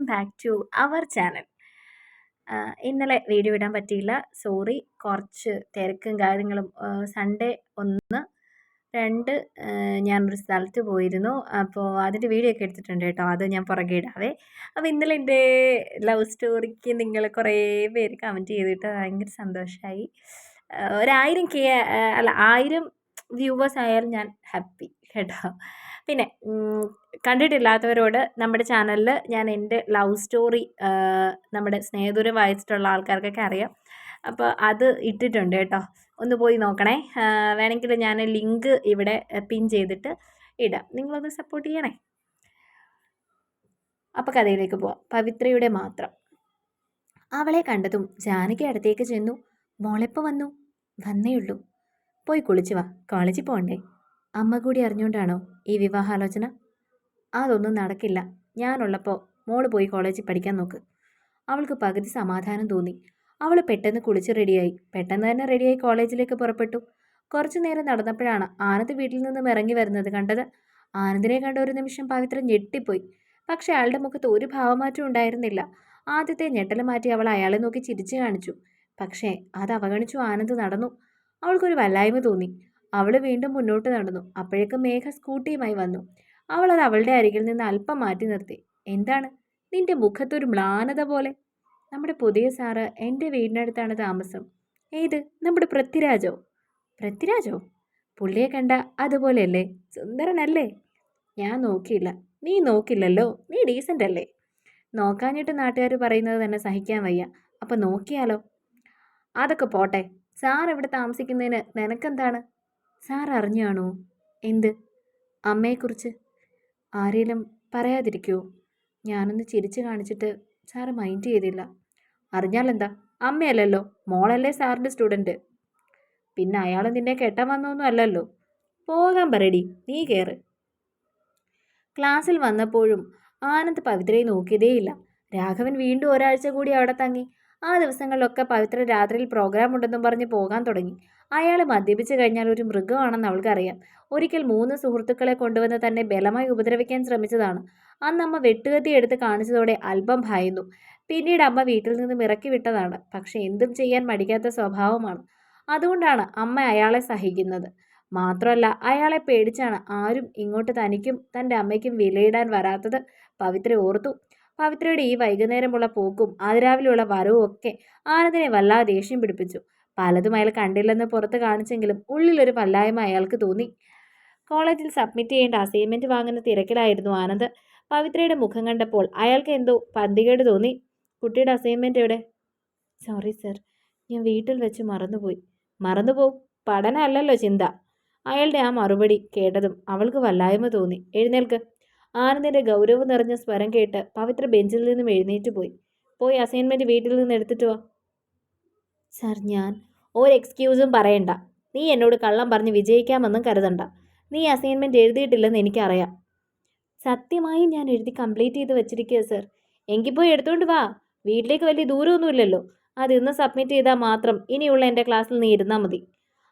Back to our channel ഇന്നലെ video ഇടാൻ പറ്റിയില്ല. സോറി കുറച്ച് തിരക്കും കാര്യങ്ങളും സൺഡേ ഒന്ന് രണ്ട് ഞാനൊരു സ്ഥലത്ത് പോയിരുന്നു. അപ്പോൾ അതിന്റെ വീഡിയോ ഒക്കെ എടുത്തിട്ടുണ്ട് കേട്ടോ. അത് ഞാൻ പുറകെ ഇടാവേ. അപ്പോൾ ഇന്നലെ എന്റെ ലവ് സ്റ്റോറിക്ക് നിങ്ങൾ കുറേ പേര് കമന്റ് ചെയ്തിട്ട് ഭയങ്കര സന്തോഷമായി ഒരായിരം കെ അല്ല ആയിരം വ്യൂവേഴ്സ് ആയാലും ഞാൻ ഹാപ്പി കേട്ടോ. പിന്നെ കണ്ടിട്ടില്ലാത്തവരോട് നമ്മുടെ ചാനലിൽ ഞാൻ എന്റെ ലവ് സ്റ്റോറി നമ്മുടെ സ്നേഹദൂരം വായിച്ചിട്ടുള്ള ആൾക്കാർക്കൊക്കെ അറിയാം. അപ്പോൾ അത് ഇട്ടിട്ടുണ്ട് കേട്ടോ. ഒന്ന് പോയി നോക്കണേ. വേണമെങ്കിൽ ഞാൻ ലിങ്ക് ഇവിടെ പിൻ ചെയ്തിട്ട് ഇടാം. നിങ്ങളൊന്ന് സപ്പോർട്ട് ചെയ്യണേ. അപ്പോൾ കഥയിലേക്ക് പോവാം. പവിത്രയുടെ മാത്രം. അവളെ കണ്ടതും ജാനകി അടുത്തേക്ക് ചെന്നു. മോളെപ്പോൾ വന്നു? വന്നേയുള്ളൂ പോയി കുളിച്ചു വാ. കോളേജിൽ പോകണ്ടേ അമ്മ കൂടി അറിഞ്ഞുകൊണ്ടാണോ ഈ വിവാഹാലോചന? അതൊന്നും നടക്കില്ല. ഞാനുള്ളപ്പോൾ മോൾ പോയി കോളേജിൽ പഠിക്കാൻ നോക്ക്. അവൾക്ക് പകുതി സമാധാനം തോന്നി. അവൾ പെട്ടെന്ന് കുളിച്ച് റെഡിയായി. പെട്ടെന്ന് തന്നെ റെഡിയായി കോളേജിലേക്ക് പുറപ്പെട്ടു. കുറച്ചു നേരം നടന്നപ്പോഴാണ് ആനന്ദ് വീട്ടിൽ നിന്നും ഇറങ്ങി വരുന്നത് കണ്ടത്. ആനന്ദിനെ കണ്ട ഒരു നിമിഷം പവിത്ര ഞെട്ടിപ്പോയി. പക്ഷെ അയാളുടെ മുഖത്ത് ഒരു ഭാവമാറ്റം ഉണ്ടായിരുന്നില്ല. ആദ്യത്തെ ഞെട്ടൽ മാറ്റി അവൾ അയാളെ നോക്കി ചിരിച്ചു കാണിച്ചു. പക്ഷേ അത് അവഗണിച്ചു ആനന്ദ് നടന്നു. അവൾക്കൊരു വല്ലായ്മ തോന്നി. അവൾ വീണ്ടും മുന്നോട്ട് നടന്നു. അപ്പോഴേക്കും മേഘ സ്കൂട്ടിയുമായി വന്നു. അവൾ അത് അവളുടെ അരികിൽ നിന്ന് അല്പം മാറ്റി നിർത്തി. എന്താണ്? നിന്റെ മുഖത്തൊരു മ്ലാനത പോലെ. നമ്മുടെ പുതിയ സാറ് എന്റെ വീടിനടുത്താണ് താമസം. ഏത്? നമ്മുടെ പൃഥ്വിരാജോ? പൃഥ്വിരാജോ? പുള്ളിയെ കണ്ട അതുപോലെയല്ലേ? സുന്ദരനല്ലേ? ഞാൻ നോക്കിയില്ല. നീ നോക്കില്ലല്ലോ. നീ ഡീസന്റ് അല്ലേ? നോക്കാഞ്ഞിട്ട് നാട്ടുകാർ പറയുന്നത് തന്നെ സഹിക്കാൻ വയ്യ. അപ്പം നോക്കിയാലോ? അതൊക്കെ പോട്ടെ. സാർ ഇവിടെ താമസിക്കുന്നതിന് നിനക്കെന്താണ്? സാർ അറിഞ്ഞാണോ? എന്ത്? അമ്മയെക്കുറിച്ച്. ആരേലും പറയാതിരിക്കുമോ ഞാനൊന്ന് ചിരിച്ചു കാണിച്ചിട്ട് സാറ് മൈൻഡ് ചെയ്തില്ല. അറിഞ്ഞാലെന്താ? അമ്മയല്ലല്ലോ. മോളല്ലേ സാറിന്റെ സ്റ്റുഡന്റ്. പിന്നെ അയാൾ നിന്നെ കെട്ടാൻ വന്നൊന്നും അല്ലല്ലോ. പോകാൻ പറയടി. നീ കയറ് ക്ലാസ്സിൽ വന്നപ്പോഴും ആനന്ദ് പവിത്രയെ നോക്കിയതേയില്ല. രാഘവൻ വീണ്ടും ഒരാഴ്ച കൂടി അവിടെ തങ്ങി. ആ ദിവസങ്ങളിലൊക്കെ പവിത്ര രാത്രിയിൽ പ്രോഗ്രാം ഉണ്ടെന്നും പറഞ്ഞ് പോകാൻ തുടങ്ങി. അയാൾ മദ്യപിച്ചു കഴിഞ്ഞാൽ ഒരു മൃഗമാണെന്ന് അവൾക്കറിയാം. ഒരിക്കൽ മൂന്ന് സുഹൃത്തുക്കളെ കൊണ്ടുവന്ന് തന്നെ ബലമായി ഉപദ്രവിക്കാൻ ശ്രമിച്ചതാണ്. അന്ന് അമ്മ വെട്ടുകത്തി എടുത്ത് കാണിച്ചതോടെ അല്പം ഭയന്നു. പിന്നീട് അമ്മ വീട്ടിൽ നിന്നും ഇറക്കി വിട്ടതാണ്. പക്ഷെ എന്തും ചെയ്യാൻ മടിക്കാത്ത സ്വഭാവമാണ്. അതുകൊണ്ടാണ് അമ്മ അയാളെ സഹിക്കുന്നത്. മാത്രമല്ല അയാളെ പേടിച്ചാണ് ആരും ഇങ്ങോട്ട് തനിക്കും തന്റെ അമ്മയ്ക്കും വിലയിടാൻ വരാത്തത് പവിത്ര ഓർത്തു. പവിത്രയുടെ ഈ വൈകുന്നേരമുള്ള പോക്കും അതിരാവിലെയുള്ള വരവും ഒക്കെ ആനന്ദിനെ വല്ലാതെ ദേഷ്യം പിടിപ്പിച്ചു. പലതും അയാൾ കണ്ടില്ലെന്ന് പുറത്ത് കാണിച്ചെങ്കിലും ഉള്ളിലൊരു വല്ലായ്മ അയാൾക്ക് തോന്നി. കോളേജിൽ സബ്മിറ്റ് ചെയ്യേണ്ട അസൈൻമെന്റ് വാങ്ങുന്ന തിരക്കിലായിരുന്നു ആനന്ദ്. പവിത്രയുടെ മുഖം കണ്ടപ്പോൾ അയാൾക്ക് എന്തോ പന്തികേട് തോന്നി. കുട്ടിയുടെ അസൈൻമെന്റ് എവിടെ? സോറി സർ ഞാൻ വീട്ടിൽ വെച്ച് മറന്നുപോയി. മറന്നുപോകും പഠനമല്ലല്ലോ ചിന്ത. അയാളുടെ ആ മറുപടി കേട്ടതും അവൾക്ക് വല്ലായ്മ തോന്നി. എഴുന്നേൽക്ക്. ആനന്ദിന്റെ ഗൗരവം നിറഞ്ഞ സ്വരം കേട്ട് പവിത്ര ബെഞ്ചിൽ നിന്നും എഴുന്നേറ്റ് പോയി. പോയി അസൈൻമെന്റ് വീട്ടിൽ നിന്ന് എടുത്തിട്ട് വാ. സർ ഞാൻ ഒരു എക്സ്ക്യൂസും പറയണ്ട. നീ എന്നോട് കള്ളം പറഞ്ഞ് വിജയിക്കാമെന്നും കരുതണ്ട. നീ അസൈൻമെന്റ് എഴുതിയിട്ടില്ലെന്ന് എനിക്കറിയാം. സത്യമായും ഞാൻ എഴുതി കംപ്ലീറ്റ് ചെയ്ത് വെച്ചിരിക്കുക സർ എങ്കിൽ പോയി എടുത്തുകൊണ്ട് വാ. വീട്ടിലേക്ക് വലിയ ദൂരമൊന്നുമില്ലല്ലോ. അത് ഇന്ന് സബ്മിറ്റ് ചെയ്താൽ മാത്രം ഇനിയുള്ള എന്റെ ക്ലാസ്സിൽ നീ ഇരുന്നാൽ മതി.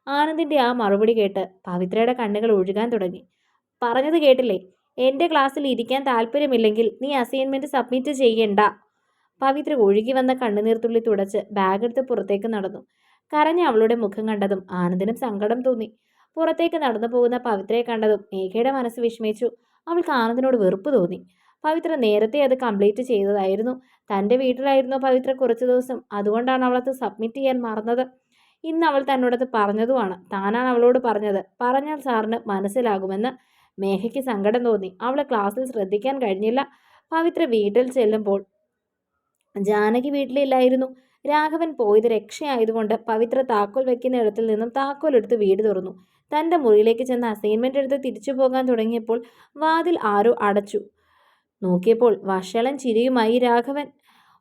ആനന്ദിന്റെ ആ മറുപടി കേട്ട് പവിത്രയുടെ കണ്ണുകൾ ഒഴുകാൻ തുടങ്ങി. പറഞ്ഞത് കേട്ടില്ലേ? എന്റെ ക്ലാസ്സിൽ ഇരിക്കാൻ താല്പര്യമില്ലെങ്കിൽ നീ അസൈൻമെന്റ് സബ്മിറ്റ് ചെയ്യണ്ട. പവിത്ര ഒഴുകി വന്ന കണ്ണുനീർത്തുള്ളി തുടച്ച് ബാഗെടുത്ത് പുറത്തേക്ക് നടന്നു. കരഞ്ഞ അവളുടെ മുഖം കണ്ടതും ആനന്ദിനും സങ്കടം തോന്നി. പുറത്തേക്ക് നടന്നു പോകുന്ന പവിത്രയെ കണ്ടതും മേഘയുടെ മനസ്സ് വിഷമിച്ചു. അവൾക്ക് ആനന്ദിനോട് വെറുപ്പ് തോന്നി. പവിത്ര നേരത്തെ അത് കംപ്ലീറ്റ് ചെയ്തതായിരുന്നു. തന്റെ വീട്ടിലായിരുന്നു പവിത്ര കുറച്ച് ദിവസം. അതുകൊണ്ടാണ് അവളത് സബ്മിറ്റ് ചെയ്യാൻ മറന്നത്. ഇന്ന് അവൾ തന്നോടത് പറഞ്ഞതുമാണ്. താനാണ് അവളോട് പറഞ്ഞത്. പറഞ്ഞാൽ സാറിന് മനസ്സിലാകുമെന്ന് മേഘയ്ക്ക് സങ്കടം തോന്നി. അവളെ ക്ലാസ്സിൽ ശ്രദ്ധിക്കാൻ കഴിഞ്ഞില്ല. പവിത്ര വീട്ടിൽ ചെല്ലുമ്പോൾ ജാനകി വീട്ടിലില്ലായിരുന്നു. രാഘവൻ പോയത് രക്ഷയായതുകൊണ്ട് പവിത്ര താക്കോൽ വെക്കുന്ന ഇടത്തിൽ നിന്നും താക്കോൽ എടുത്ത് വീട് തുറന്നു. തന്റെ മുറിയിലേക്ക് ചെന്ന് അസൈൻമെന്റ് എടുത്ത് തിരിച്ചു പോകാൻ തുടങ്ങിയപ്പോൾ വാതിൽ ആരോ അടച്ചു. നോക്കിയപ്പോൾ വഷളൻ ചിരിയുമായി രാഘവൻ.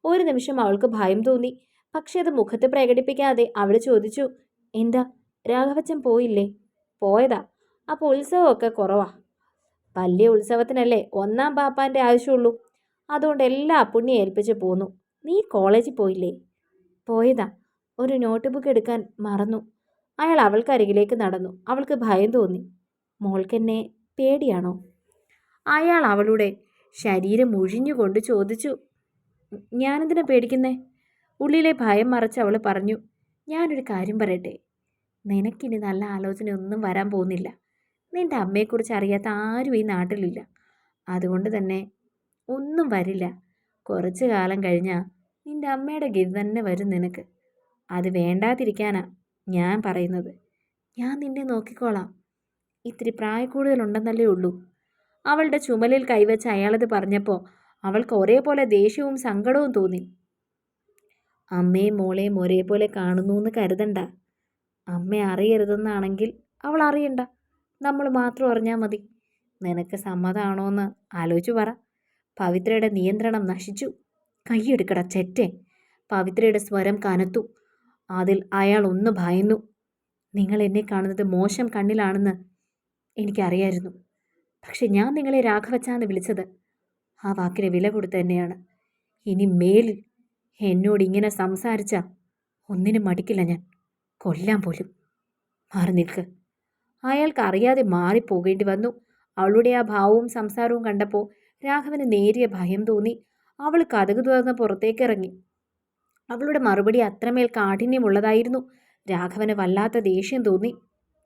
ഒരു നിമിഷം അവൾക്ക് ഭയം തോന്നി. പക്ഷെ അത് മുഖത്ത് പ്രകടിപ്പിക്കാതെ അവൾ ചോദിച്ചു എന്താ? രാഘവച്ചൻ പോയില്ലേ? പോയതാ? അപ്പോൾ ഉത്സവമൊക്കെ കുറവാ. വലിയ ഉത്സവത്തിനല്ലേ ഒന്നാം പാപ്പാന്റെ ആവശ്യമുള്ളൂ. അതുകൊണ്ട് എല്ലാ പുണ്യം ഏൽപ്പിച്ച് പോന്നു. നീ കോളേജിൽ പോയില്ലേ? പോയതാ. ഒരു നോട്ട് ബുക്ക് എടുക്കാൻ മറന്നു. അയാൾ അവൾക്കരികിലേക്ക് നടന്നു. അവൾക്ക് ഭയം തോന്നി. മോൾക്കെന്നെ പേടിയാണോ? അയാൾ അവളുടെ ശരീരം ഒഴിഞ്ഞുകൊണ്ട് ചോദിച്ചു. ഞാനെന്തിനാ പേടിക്കുന്നേ? ഉള്ളിലെ ഭയം മറച്ച് അവൾ പറഞ്ഞു. ഞാനൊരു കാര്യം പറയട്ടെ. നിനക്കിനി നല്ല ആലോചനയൊന്നും വരാൻ പോകുന്നില്ല. നിന്റെ അമ്മയെക്കുറിച്ച് അറിയാത്ത ആരും ഈ നാട്ടിലില്ല. അതുകൊണ്ട് തന്നെ ഒന്നും വരില്ല. കുറച്ച് കാലം കഴിഞ്ഞാൽ നിന്റെ അമ്മയുടെ ഗതി തന്നെ വരും നിനക്ക്. അത് വേണ്ടാതിരിക്കാനാ ഞാൻ പറയുന്നത്. ഞാൻ നിന്നെ നോക്കിക്കോളാം. ഇത്തിരി പ്രായക്കൂടുതലുണ്ടെന്നല്ലേ ഉള്ളൂ. അവളുടെ ചുമലിൽ കൈവച്ച് അയാളത് പറഞ്ഞപ്പോൾ അവൾക്ക് ഒരേപോലെ ദേഷ്യവും സങ്കടവും തോന്നി. അമ്മയും മോളെയും ഒരേപോലെ കാണുന്നു എന്ന് കരുതണ്ട. അമ്മ അറിയരുതെന്നാണെങ്കിൽ അവൾ അറിയണ്ട. നമ്മൾ മാത്രം അറിഞ്ഞാൽ മതി. നിനക്ക് സമ്മതമാണോ എന്ന് ആലോചിച്ചു പറ. പവിത്രയുടെ നിയന്ത്രണം നശിച്ചു. കൈയെടുക്കട ചെറ്റേ. പവിത്രയുടെ സ്വരം കനത്തു. അതിൽ അയാൾ ഒന്ന് ഭയന്നു. നിങ്ങൾ എന്നെ കാണുന്നത് മോശം കണ്ണിലാണെന്ന് എനിക്കറിയായിരുന്നു. പക്ഷെ ഞാൻ നിങ്ങളെ രാഘവച്ചാന്ന് വിളിച്ചത്. ആ വാക്കിന് വില കൊടുത്ത് തന്നെയാണ് ഇനി മേലിൽ എന്നോട് ഇങ്ങനെ സംസാരിച്ച ഒന്നിനും മടിക്കില്ല ഞാൻ. കൊല്ലാൻ പോലും. മാറി നിൽക്ക്. അയാൾക്ക് അറിയാതെ മാറിപ്പോകേണ്ടി വന്നു. അവളുടെ ആ ഭാവവും സംസാരവും കണ്ടപ്പോൾ രാഘവന് നേരിയ ഭയം തോന്നി. അവൾ കഥകു തുറന്ന് പുറത്തേക്കിറങ്ങി. അവളുടെ മറുപടി അത്രമേൽ കാഠിന്യമുള്ളതായിരുന്നു. രാഘവന് വല്ലാത്ത ദേഷ്യം തോന്നി.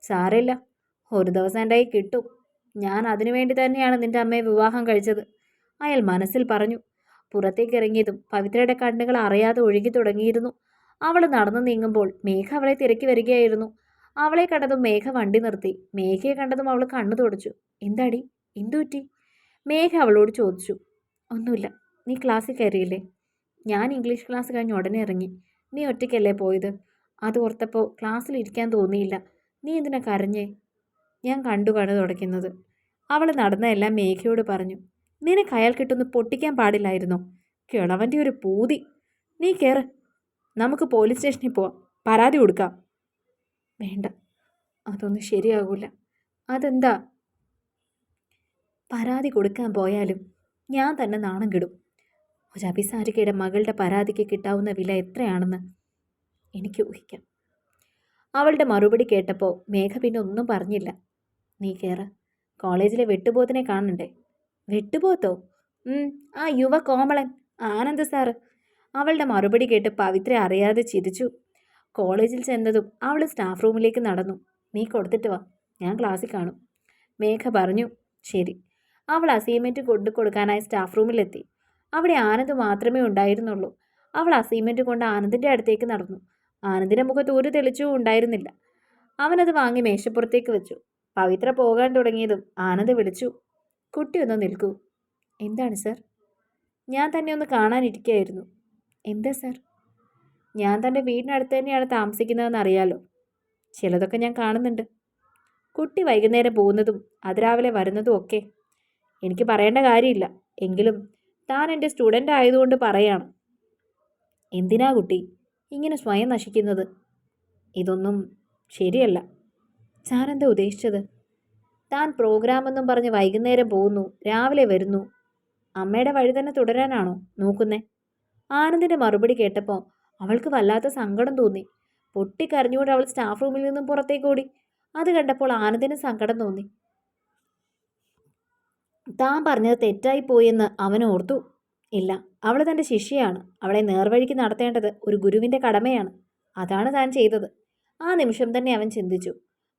സാരമില്ല ഒരു ദിവസം എന്റെ കിട്ടും. ഞാൻ അതിനുവേണ്ടി തന്നെയാണ് നിന്റെ അമ്മയെ വിവാഹം കഴിച്ചത്. അയാൾ മനസ്സിൽ പറഞ്ഞു. പുറത്തേക്ക് ഇറങ്ങിയതും പവിത്രയുടെ കണ്ണുകൾ അറിയാതെ ഒഴുകി തുടങ്ങിയിരുന്നു. അവൾ നടന്നു നീങ്ങുമ്പോൾ മേഘ അവളെ തിരക്കി വരികയായിരുന്നു. അവളെ കണ്ടതും മേഘ വണ്ടി നിർത്തി. മേഘയെ കണ്ടതും അവൾ കണ്ണു തുടച്ചു. എന്താടി? എന്തുപറ്റി മേഘ അവളോട് ചോദിച്ചു. ഒന്നുമില്ല. നീ ക്ലാസ്സിൽ കയറിയില്ലേ? ഞാൻ ഇംഗ്ലീഷ് ക്ലാസ് കഴിഞ്ഞ് ഉടനെ ഇറങ്ങി. നീ ഒറ്റയ്ക്കല്ലേ പോയത്? അത് ഓർത്തപ്പോൾ ക്ലാസ്സിൽ ഇരിക്കാൻ തോന്നിയില്ല. നീ എന്തിനാ കരഞ്ഞേ? ഞാൻ കണ്ടു കണ്ണു തുടയ്ക്കുന്നത് അവൾ നടന്നതെല്ലാം മേഘയോട് പറഞ്ഞു. നിനക്ക് അയാൾ കിട്ടൊന്ന് പൊട്ടിക്കാൻ പാടില്ലായിരുന്നോ? കിളവന്റെ ഒരു പൂതി. നീ കയറ് നമുക്ക് പോലീസ് സ്റ്റേഷനിൽ പോവാം. പരാതി കൊടുക്കാം. വേണ്ട. അതൊന്നും ശരിയാകൂല. അതെന്താ? പരാതി കൊടുക്കാൻ പോയാലും ഞാൻ തന്നെ നാണം കിടും. ഒരു അഭിസാരികയുടെ മകളുടെ പരാതിക്ക് കിട്ടാവുന്ന വില എത്രയാണെന്ന് എനിക്ക് ഊഹിക്കാം. അവളുടെ മറുപടി കേട്ടപ്പോൾ മേഘ പിന്നെ ഒന്നും പറഞ്ഞില്ല. നീ കയറ കോളേജിലെ വെട്ടുപോത്തിനെ കാണണ്ടേ? വെട്ടുപോത്തോ? ആ യുവ കോമളൻ ആനന്ദ് സാറ്. അവളുടെ മറുപടി കേട്ട് പവിത്ര അറിയാതെ ചിരിച്ചു. കോളേജിൽ ചെന്നതും അവൾ സ്റ്റാഫ് റൂമിലേക്ക് നടന്നു. നീ കൊടുത്തിട്ട് വാ ഞാൻ ക്ലാസ്സിൽ കാണും. മേഘ പറഞ്ഞു ശരി. അവൾ അസൈൻമെന്റ് കൊണ്ടു കൊടുക്കാനായി സ്റ്റാഫ് റൂമിലെത്തി. അവിടെ ആനന്ദ് മാത്രമേ ഉണ്ടായിരുന്നുള്ളൂ. അവൾ അസൈൻമെന്റ് കൊണ്ട് ആനന്ദിന്റെ അടുത്തേക്ക് നടന്നു. ആനന്ദിന്റെ മുഖത്ത് ഒരു തെളിച്ചവും ഉണ്ടായിരുന്നില്ല. അവനത് വാങ്ങി മേശപ്പുറത്തേക്ക് വെച്ചു. പവിത്ര പോകാൻ തുടങ്ങിയതും ആനന്ദ് വിളിച്ചു കുട്ടി ഒന്ന് നിൽക്കൂ. എന്താണ് സർ? ഞാൻ തന്നെ ഒന്ന് കാണാനിരിക്കുകയായിരുന്നു എന്താ സർ? ഞാൻ തന്റെ വീടിനടുത്ത് തന്നെയാണ് താമസിക്കുന്നതെന്ന് അറിയാലോ ചിലതൊക്കെ ഞാൻ കാണുന്നുണ്ട്. കുട്ടി വൈകുന്നേരം പോകുന്നതും അതിരാവിലെ വരുന്നതും ഒക്കെ. എനിക്ക് പറയേണ്ട കാര്യമില്ല. എങ്കിലും താൻ എന്റെ സ്റ്റുഡന്റ് ആയതുകൊണ്ട് പറയാണ്. എന്തിനാ കുട്ടി ഇങ്ങനെ സ്വയം നശിക്കുന്നത്? ഇതൊന്നും ശരിയല്ല. സാർ എന്താ ഉദ്ദേശിച്ചത്? താൻ പ്രോഗ്രാമെന്നും പറഞ്ഞ് വൈകുന്നേരം പോകുന്നു രാവിലെ വരുന്നു. അമ്മയുടെ വഴി തന്നെ തുടരാനാണോ നോക്കുന്നേ? ആനന്ദിന്റെ മറുപടി കേട്ടപ്പോൾ അവൾക്ക് വല്ലാത്ത സങ്കടം തോന്നി. പൊട്ടിക്കരഞ്ഞുകൊണ്ട് അവൾ സ്റ്റാഫ് റൂമിൽ നിന്നും പുറത്തേക്ക് ഓടി. അത് കണ്ടപ്പോൾ ആനന്ദിന് സങ്കടം തോന്നി. താൻ പറഞ്ഞത് തെറ്റായി പോയെന്ന് അവൻ ഓർത്തു. ഇല്ല അവൾ തന്റെ ശിഷ്യയാണ്. അവളെ നേർവഴിക്ക് നടത്തേണ്ടത് ഒരു ഗുരുവിന്റെ കടമയാണ്. അതാണ് താൻ ചെയ്തത്. ആ നിമിഷം തന്നെ അവൻ ചിന്തിച്ചു.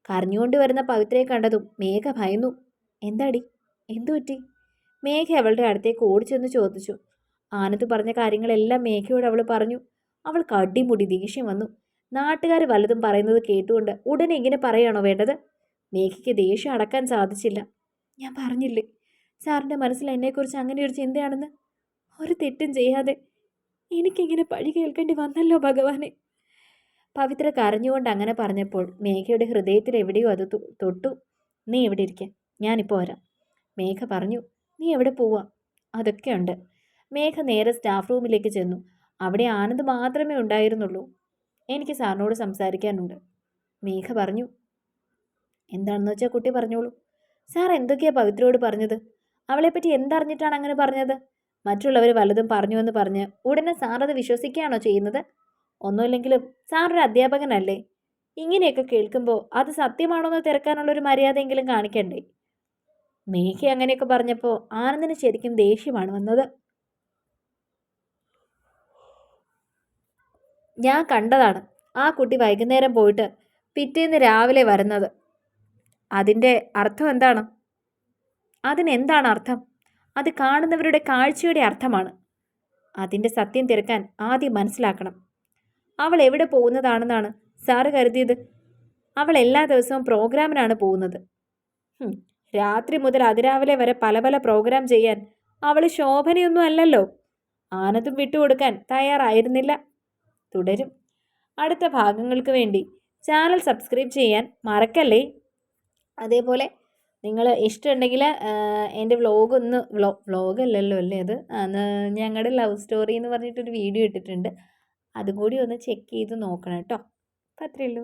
കരഞ്ഞുകൊണ്ട് വരുന്ന പവിത്രയെ കണ്ടതും മേഘ ഭയന്നു. എന്താടി? എന്തു പറ്റി? മേഘ അവളുടെ അടുത്തേക്ക് ഓടിച്ചെന്ന് ചോദിച്ചു. ആനന്ദ് പറഞ്ഞ കാര്യങ്ങളെല്ലാം മേഘയോട് അവൾ പറഞ്ഞു. അവൾക്ക് അടിമുടി ദേഷ്യം വന്നു. നാട്ടുകാർ വലതും പറയുന്നത് കേട്ടുകൊണ്ട് ഉടനെ ഇങ്ങനെ പറയാണോ വേണ്ടത്? മേഘയ്ക്ക് ദേഷ്യം അടക്കാൻ സാധിച്ചില്ല. ഞാൻ പറഞ്ഞില്ലേ സാറിന്റെ മനസ്സിൽ എന്നെക്കുറിച്ച് അങ്ങനെ ഒരു ചിന്തയാണെന്ന്? ഒരു തെറ്റും ചെയ്യാതെ എനിക്കിങ്ങനെ പഴി കേൾക്കേണ്ടി വന്നല്ലോ ഭഗവാനെ. പവിത്ര കരഞ്ഞുകൊണ്ട് അങ്ങനെ പറഞ്ഞപ്പോൾ മേഘയുടെ ഹൃദയത്തിൽ എവിടെയോ അത് തൊട്ടു. നീ എവിടെ ഇരിക്കെ? ഞാനിപ്പോൾ വരാം. മേഘ പറഞ്ഞു നീ എവിടെ പോവാ? അതൊക്കെ ഉണ്ട്. മേഘ നേരെ സ്റ്റാഫ് റൂമിലേക്ക് ചെന്നു. അവിടെ ആനന്ദ് മാത്രമേ ഉണ്ടായിരുന്നുള്ളൂ. എനിക്ക് സാറിനോട് സംസാരിക്കാനുണ്ട്. മേഘ പറഞ്ഞു. എന്താണെന്ന് വെച്ചാൽ കുട്ടി പറഞ്ഞോളൂ. സാർ എന്തൊക്കെയാ പവിത്രയോട് പറഞ്ഞത്? അവളെപ്പറ്റി എന്തറിഞ്ഞിട്ടാണ് അങ്ങനെ പറഞ്ഞത്? മറ്റുള്ളവർ വല്ലതും പറഞ്ഞുവെന്ന് പറഞ്ഞ് ഉടനെ സാർ അത് വിശ്വസിക്കുകയാണോ ചെയ്യുന്നത്? ഒന്നുമില്ലെങ്കിലും സാർ ഒരു അധ്യാപകനല്ലേ. ഇങ്ങനെയൊക്കെ കേൾക്കുമ്പോൾ അത് സത്യമാണോ എന്ന് തിരക്കാനുള്ള ഒരു മര്യാദയെങ്കിലും കാണിക്കണ്ടേ? മേഘ അങ്ങനെയൊക്കെ പറഞ്ഞപ്പോൾ ആനന്ദിന് ശരിക്കും ദേഷ്യമാണ് വന്നത്. ഞാൻ കണ്ടതാണ്. ആ കുട്ടി വൈകുന്നേരം പോയിട്ട് പിറ്റേന്ന് രാവിലെ വരുന്നത്. അതിന്റെ അർത്ഥം എന്താണ്? അതിനെന്താണ് അർത്ഥം? അത് കാണുന്നവരുടെ കാഴ്ചയുടെ അർത്ഥമാണ്. അതിന്റെ സത്യം തിരക്കാൻ ആദ്യം മനസ്സിലാക്കണം. അവൾ എവിടെ പോകുന്നതാണെന്നാണ് സാറ് കരുതിയത്? അവൾ എല്ലാ ദിവസവും പ്രോഗ്രാമിനാണ് പോകുന്നത്. രാത്രി മുതൽ അതിരാവിലെ വരെ പല പല പ്രോഗ്രാം ചെയ്യാൻ അവൾ ശോഭനയൊന്നും അല്ലല്ലോ. ആനതും വിട്ടുകൊടുക്കാൻ തയ്യാറായിരുന്നില്ല. തുടരും. അടുത്ത ഭാഗങ്ങൾക്ക് വേണ്ടി ചാനൽ സബ്സ്ക്രൈബ് ചെയ്യാൻ മറക്കല്ലേ? അതേപോലെ നിങ്ങൾ ഇഷ്ടമുണ്ടെങ്കിൽ എന്റെ വ്ലോഗ് ഒന്ന് വ്ലോ വ്ലോഗ് അല്ലല്ലോ അല്ലേ അത്? ഞങ്ങളുടെ ലവ് സ്റ്റോറി എന്ന് പറഞ്ഞിട്ടൊരു വീഡിയോ ഇട്ടിട്ടുണ്ട്. അതും കൂടി ഒന്ന് ചെക്ക് ചെയ്ത് നോക്കണം കേട്ടോ. അപ്പം അത്രയേ ഉള്ളൂ.